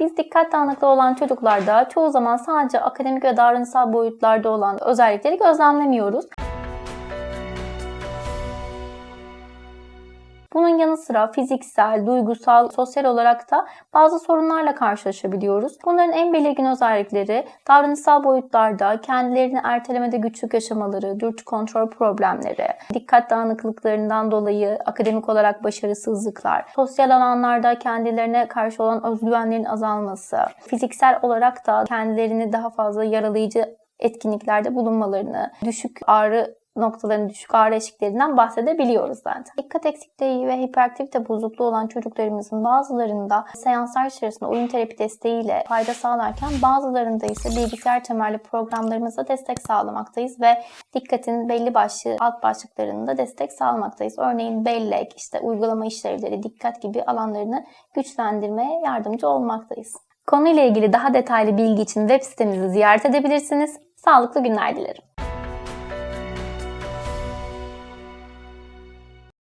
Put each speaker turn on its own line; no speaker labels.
Biz dikkat dağınıklığı olan çocuklarda çoğu zaman sadece akademik ve davranışsal boyutlarda olan özellikleri gözlemlemiyoruz. Bunun yanı sıra fiziksel, duygusal, sosyal olarak da bazı sorunlarla karşılaşabiliyoruz. Bunların en belirgin özellikleri davranışsal boyutlarda kendilerini ertelemede güçlük yaşamaları, dürtü kontrol problemleri, dikkat dağınıklıklarından dolayı akademik olarak başarısızlıklar, sosyal alanlarda kendilerine karşı olan özgüvenlerin azalması, fiziksel olarak da kendilerini daha fazla yaralayıcı etkinliklerde bulunmalarını, düşük ağrı noktaların düşük ağrı eşiklerinden bahsedebiliyoruz zaten. Dikkat eksikliği ve hiperaktivite bozukluğu olan çocuklarımızın bazılarında seanslar içerisinde oyun terapi desteğiyle fayda sağlarken bazılarında ise bilgisayar temelli programlarımızla destek sağlamaktayız ve dikkatin belli başlı alt başlıklarında destek sağlamaktayız. Örneğin bellek, işte uygulama işlevleri, dikkat gibi alanlarını güçlendirmeye yardımcı olmaktayız. Konuyla ilgili daha detaylı bilgi için web sitemizi ziyaret edebilirsiniz. Sağlıklı günler dilerim.